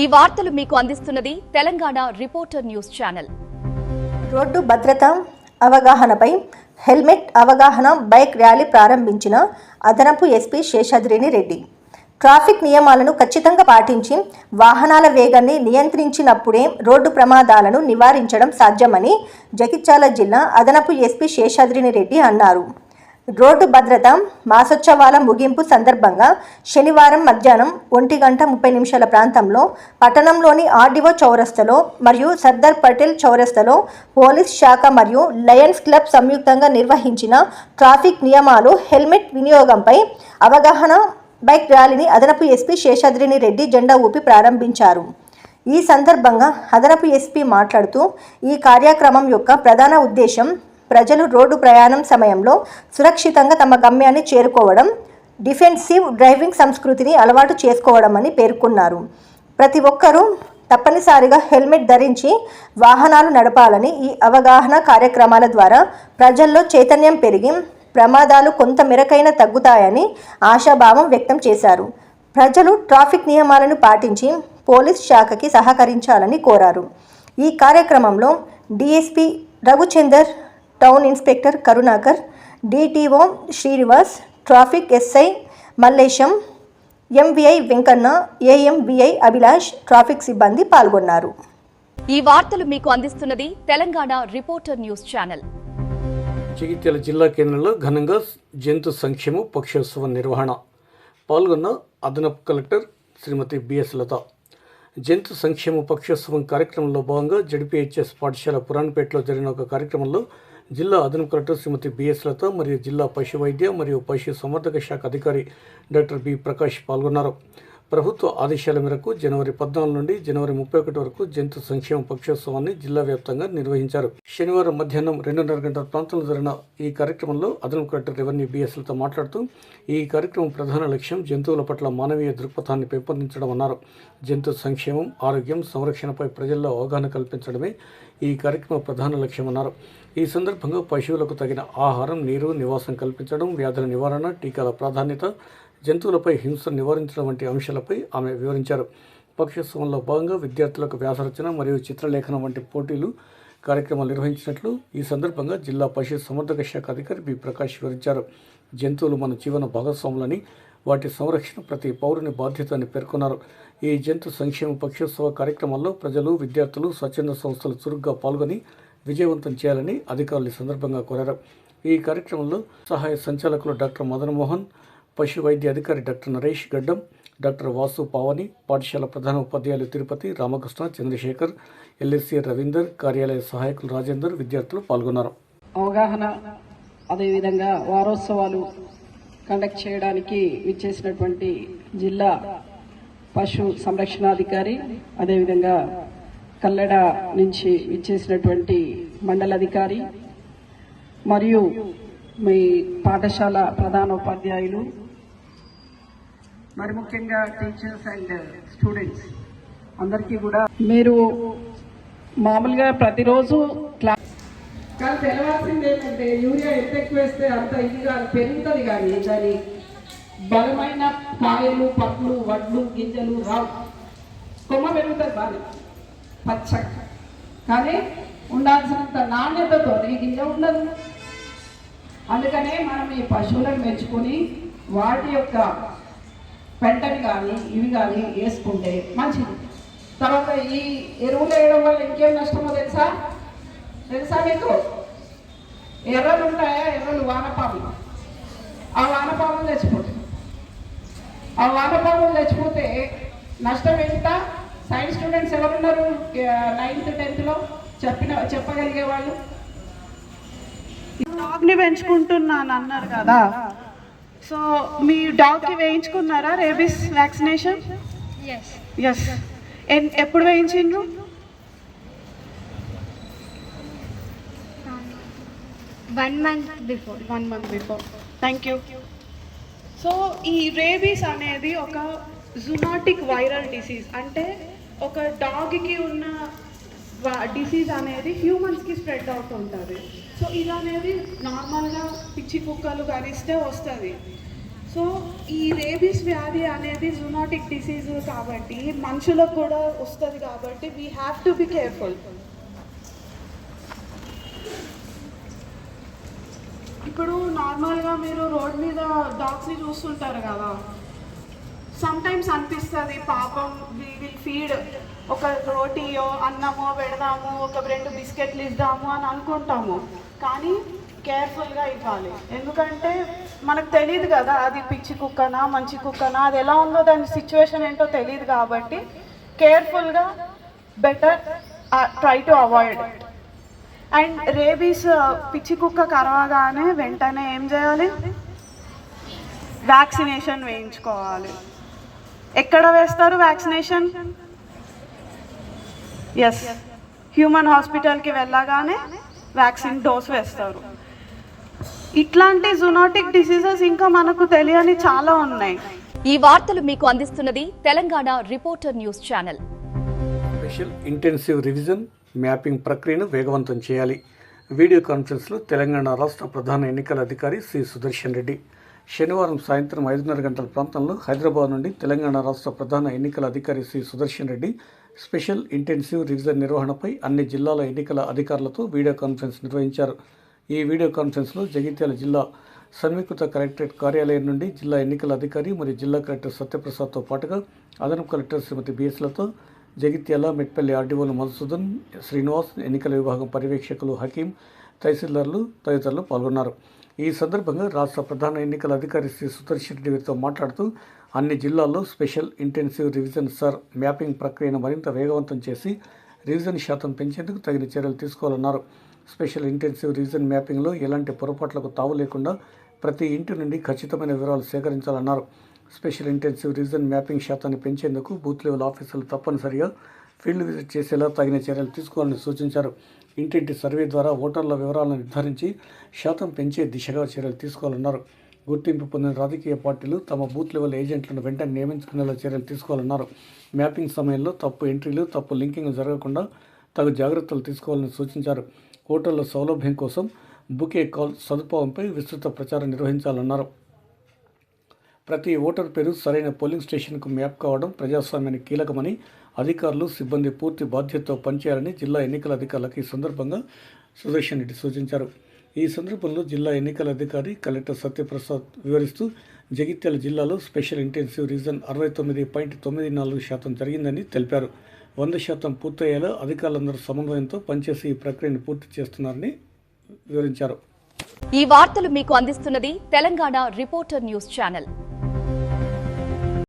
ఈ వార్తలు మీకు అందిస్తున్నది Telangana reporter news channel. Road భద్రత అవగాహనపై హెల్మెట్ అవగాహన బైక్ ర్యాలీ ప్రారంభించిన అదనపు ఎస్పీ శేషాద్రిని రెడ్డి. ట్రాఫిక్ నియమాలను ఖచ్చితంగా పాటించి వాహనాల వేగాన్ని నియంత్రించినప్పుడే రోడ్డు ప్రమాదాలను నివారించడం సాధ్యమని జగిత్యాల జిల్లా అదనపు ఎస్పీ శేషాద్రిని రెడ్డి అన్నారు. రోడ్డు భద్రత మాసోత్సవాల ముగింపు సందర్భంగా శనివారం మధ్యాహ్నం ఒంటి గంట ముప్పై నిమిషాల ప్రాంతంలో పట్టణంలోని ఆర్డీఓ చౌరస్తలో మరియు సర్దార్ పటేల్ చౌరస్తలో పోలీస్ శాఖ మరియు లయన్స్ క్లబ్ సంయుక్తంగా నిర్వహించిన ట్రాఫిక్ నియమాలు హెల్మెట్ వినియోగంపై అవగాహన బైక్ ర్యాలీని అదనపు ఎస్పీ శేషాద్రిని రెడ్డి జెండా ఊపి ప్రారంభించారు. ఈ సందర్భంగా అదనపు ఎస్పీ మాట్లాడుతూ ఈ కార్యక్రమం యొక్క ప్రధాన ఉద్దేశం ప్రజలు రోడ్డు ప్రయాణం సమయంలో సురక్షితంగా తమ గమ్యాన్ని చేరుకోవడం డిఫెన్సివ్ డ్రైవింగ్ సంస్కృతిని అలవాటు చేసుకోవడం అని పేర్కొన్నారు. ప్రతి ఒక్కరూ తప్పనిసరిగా హెల్మెట్ ధరించి వాహనాలు నడపాలని ఈ అవగాహన కార్యక్రమాల ద్వారా ప్రజల్లో చైతన్యం పెరిగి ప్రమాదాలు కొంత మెరకైనా తగ్గుతాయని ఆశాభావం వ్యక్తం చేశారు. ప్రజలు ట్రాఫిక్ నియమాలను పాటించి పోలీస్ శాఖకి సహకరించాలని కోరారు. ఈ కార్యక్రమంలో DSP Raghuchander town inspector Karunakar DTO Srinivas traffic SI Mallesham MVI Venkanna AMVI Abhilash traffic సిబ్బంది పాల్గొన్నారు. ఈ వార్తలు మీకు అందిస్తున్నది Telangana reporter news channel. Jagtial జిల్లా కేంద్రంలో ఘనంగా జంతు సంక్షేమ పక్షోత్సవం నిర్వహణ పాల్గొన్న అదనపు కలెక్టర్ శ్రీమతి బిఎస్ లత. జంతు సంక్షేమ పక్షోత్సవం కార్యక్రమంలో భాగంగా జడిపిహెచ్ఎస్ పాఠశాల పురాణపేటలో జరిగిన ఒక కార్యక్రమంలో జిల్లా అదనపు కలెక్టర్ శ్రీమతి బిఎస్ లత మరియు జిల్లా పశు వైద్య మరియు పశు సంవర్ధక శాఖ అధికారి డాక్టర్ బి ప్రకాష్ పాల్గొన్నారు. ప్రభుత్వ ఆదేశాల మేరకు జనవరి పద్నాలుగు నుండి జనవరి ముప్పై ఒకటి వరకు జంతు సంక్షేమ పక్షోత్సవాన్ని జిల్లా వ్యాప్తంగా నిర్వహించారు. శనివారం మధ్యాహ్నం రెండున్నర గంటల ప్రాంతంలో జరిగిన ఈ కార్యక్రమంలో అదనపు కలెక్టర్ రెవెన్యూ బిఎస్లతో మాట్లాడుతూ ఈ కార్యక్రమం ప్రధాన లక్ష్యం జంతువుల పట్ల మానవీయ దృక్పథాన్ని పెంపొందించడం అన్నారు. జంతు సంక్షేమం ఆరోగ్యం సంరక్షణపై ప్రజల్లో అవగాహన కల్పించడమే ఈ కార్యక్రమ ప్రధాన లక్ష్యమన్నారు ఈ సందర్భంగా పశువులకు తగిన ఆహారం నీరు నివాసం కల్పించడం వ్యాధుల నివారణ టీకాల ప్రాధాన్యత జంతువులపై హింసను నివారించడం వంటి అంశాలపై ఆమె వివరించారు. పక్షోత్సవంలో భాగంగా విద్యార్థులకు వ్యాసరచన మరియు చిత్రలేఖనం వంటి పోటీలు కార్యక్రమాలు నిర్వహించినట్లు ఈ సందర్భంగా జిల్లా పశు సంవర్ధక శాఖ అధికారి బి. ప్రకాష్ వివరించారు. జంతువులు మన జీవన భాగస్వాములని వాటి సంరక్షణ ప్రతి పౌరుని బాధ్యత అని పేర్కొన్నారు. ఈ జంతు సంక్షేమ పక్షోత్సవ కార్యక్రమాల్లో ప్రజలు విద్యార్థులు స్వచ్ఛంద సంస్థలు చురుగ్గా పాల్గొని విజయవంతం చేయాలని అధికారులు ఈ సందర్భంగా కోరారు. ఈ కార్యక్రమంలో సహాయ సంచాలకులు డాక్టర్ మదన్మోహన్ పశు వైద్య అధికారి డాక్టర్ నరేష్ గడ్డం డాక్టర్ వాసు పావని పాఠశాల ప్రధాన ఉపాధ్యాయులు తిరుపతి రామకృష్ణ చంద్రశేఖర్ ఎల్ఎస్సి రవీందర్ కార్యాలయ సహాయకులు రాజేందర్ విద్యార్థులు పాల్గొన్నారు. అవగాహన అదేవిధంగా వారోత్సవాలు కండక్ట్ చేయడానికి విచ్చేసినటువంటి జిల్లా పశు సంరక్షణాధికారి అదేవిధంగా కల్లెడ నుంచి విచ్చేసినటువంటి మండలాధికారి మరియు మీ పాఠశాల ప్రధాన ఉపాధ్యాయులు మరి ముఖ్యంగా టీచర్స్ అండ్ స్టూడెంట్స్ అందరికీ కూడా మీరు మామూలుగా ప్రతిరోజు క్లాస్ కానీ తెలవాల్సింది ఏంటంటే యూరియా ఎంత ఎక్కువ వేస్తే అంత ఇదిగా పెరుగుతుంది కానీ దాని బలమైన కాయలు పట్లు వడ్లు గింజలు రావు. కొమ్మ పెరుగుతుంది బాగా పచ్చగా. కానీ ఉండాల్సినంత నాణ్యతతో ఈ గింజ ఉండదు. అందుకనే మనం ఈ పశువులను మెచ్చుకొని వాటి యొక్క పెంటని కానీ ఇవి కానీ వేసుకుంటే మంచిది. తర్వాత ఈ ఎరువులు వేయడం వల్ల ఇంకేం నష్టమో తెలుసా? తెలుసా మీకు? ఎర్రలు ఉంటాయా ఎర్రలు వానపాములు. ఆ వానపాములు తెచ్చిపోతాయి. ఆ వానపాములు తెచ్చిపోతే నష్టం ఎంత సైన్స్ స్టూడెంట్స్ ఎవరున్నారు? నైన్త్ టెన్త్లో చెప్పిన చెప్పగలిగే వాళ్ళు? డాగ్ని పెంచుకుంటున్నాను అన్నారు కదా. సో మీ డాగ్కి వేయించుకున్నారా రేబీస్ వ్యాక్సినేషన్ ఎస్ ఎప్పుడు వేయించిండ్రు? One month before one month before thank you so ఈ రేబీస్ అనేది ఒక జునాటిక్ వైరల్ డిసీజ్ అంటే ఒక డాగ్కి ఉన్న డిసీజ్ అనేది హ్యూమన్స్కి స్ప్రెడ్ అవుతుంటుంది సో ఇది అనేది నార్మల్గా పిచ్చి కుక్కలు కరిస్తే వస్తుంది. సో ఈ రేబీస్ వ్యాధి అనేది జునాటిక్ డిసీజ్ కాబట్టి మనుషులకు కూడా వస్తుంది కాబట్టి we have to be careful ఇప్పుడు నార్మల్గా మీరు రోడ్ మీద డాగ్స్ని చూస్తుంటారు కదా సమ్ టైమ్స్ అనిపిస్తుంది పాపం వి విల్ ఫీడ్ ఒక రోటీయో అన్నమో పెడదాము ఒక రెండు బిస్కెట్లు ఇద్దాము అని అనుకుంటాము. కానీ కేర్ఫుల్గా ఇవ్వాలి. ఎందుకంటే మనకు తెలియదు కదా అది పిచ్చి కుక్కనా మంచి కుక్కనా అది ఎలా ఉందో దాని సిచ్యువేషన్ ఏంటో తెలియదు కాబట్టి కేర్ఫుల్గా better try to avoid and rabies పిచ్చి కుక్క కరవగానే వెంటనే ఏం చేయాలి? వ్యాక్సినేషన్ వేయించుకోవాలి. ఎక్కడ వేస్తారు వ్యాక్సినేషన్? ఎస్ హ్యూమన్ హాస్పిటల్కి వెళ్ళగానే వ్యాక్సిన్ డోస్ వేస్తారు. ఇట్లాంటి జునాటిక్ డిసీజెస్ ఇంకా మనకు తెలియని చాలా ఉన్నాయి. ఈ వార్తలు మీకు అందిస్తున్నది Telangana reporter news channel. Special intensive revision mapping ప్రక్రియను వేగవంతం చేయాలి. వీడియో కాన్ఫరెన్స్లో తెలంగాణ రాష్ట్ర ప్రధాన ఎన్నికల అధికారి సి సుదర్శన్ రెడ్డి. శనివారం సాయంత్రం ఐదున్నర గంటల ప్రాంతంలో హైదరాబాద్ నుండి తెలంగాణ రాష్ట్ర ప్రధాన ఎన్నికల అధికారి Shri Sudarshan Reddy special intensive revision నిర్వహణపై అన్ని జిల్లాల ఎన్నికల అధికారులతో వీడియో కాన్ఫరెన్స్ నిర్వహించారు. ఈ వీడియో కాన్ఫరెన్స్లో జగిత్యాల జిల్లా సమీకృత కలెక్టరేట్ కార్యాలయం నుండి జిల్లా ఎన్నికల అధికారి మరియు జిల్లా కలెక్టర్ సత్యప్రసాద్తో పాటుగా అదనపు కలెక్టర్ శ్రీమతి బిఎస్లతో జగిత్యాల మెట్పల్లి ఆర్డీఓలు మధుసూదన్ శ్రీనివాస్ ఎన్నికల విభాగం పర్యవేక్షకులు హకీం తహసీల్దార్లు తదితరులు పాల్గొన్నారు. ఈ సందర్భంగా రాష్ట్ర ప్రధాన ఎన్నికల అధికారి శ్రీ సుదర్శన్ రెడ్డి వీరితో మాట్లాడుతూ అన్ని జిల్లాల్లో special intensive revision SIR mapping ప్రక్రియను మరింత వేగవంతం చేసి రివిజన్ శాతం పెంచేందుకు తగిన చర్యలు తీసుకోవాలన్నారు. స్పెషల్ ఇంటెన్సివ్ రివిజన్ మ్యాపింగ్లో ఎలాంటి పొరపాట్లకు తావు లేకుండా ప్రతి ఇంటి నుండి ఖచ్చితమైన వివరాలు సేకరించాలన్నారు. స్పెషల్ ఇంటెన్సివ్ రివిజన్ మ్యాపింగ్ శాతాన్ని పెంచేందుకు బూత్ లెవెల్ ఆఫీసర్లు తప్పనిసరిగా ఫీల్డ్ విజిట్ చేసేలా తగిన చర్యలు తీసుకోవాలని సూచించారు. ఇంటింటి సర్వే ద్వారా ఓటర్ల వివరాలను నిర్ధారించి శాతం పెంచే దిశగా చర్యలు తీసుకోవాలన్నారు. గుర్తింపు పొందిన రాజకీయ పార్టీలు తమ బూత్ లెవెల్ ఏజెంట్లను వెంటనే నియమించుకునేలా చర్యలు తీసుకోవాలన్నారు. మ్యాపింగ్ సమయంలో తప్పు ఎంట్రీలు తప్పు లింకింగ్ జరగకుండా తగు జాగ్రత్తలు తీసుకోవాలని సూచించారు. ఓటర్ల సౌలభ్యం కోసం బుకే కాల్ సదుపాయంపై విస్తృత ప్రచారం నిర్వహించాలన్నారు. ప్రతి ఓటర్ పేరు సరైన పోలింగ్ స్టేషన్కు మ్యాప్ కావడం ప్రజాస్వామ్యానికి కీలకమని అధికారులు సిబ్బంది పూర్తి బాధ్యతతో పనిచేయాలని జిల్లా ఎన్నికల అధికారులకు ఈ సందర్భంగా సుదర్శన్ రెడ్డి సూచించారు. ఈ సందర్భంలో జిల్లా ఎన్నికల అధికారి కలెక్టర్ సత్యప్రసాద్ వివరిస్తూ జగిత్యాల జిల్లాలో స్పెషల్ ఇంటెన్సివ్ రీజన్ అరవై తొమ్మిది పాయింట్ తొమ్మిది నాలుగు శాతం జరిగిందని తెలిపారు. వంద శాతం పూర్తయ్యేలా అధికారులందరూ సమన్వయంతో పనిచేసి ఈ ప్రక్రియను పూర్తి చేస్తున్నారని వివరించారు. ఈ వార్తలు మీకు అందిస్తున్నది తెలంగాణ రిపోర్టర్ న్యూస్ ఛానల్.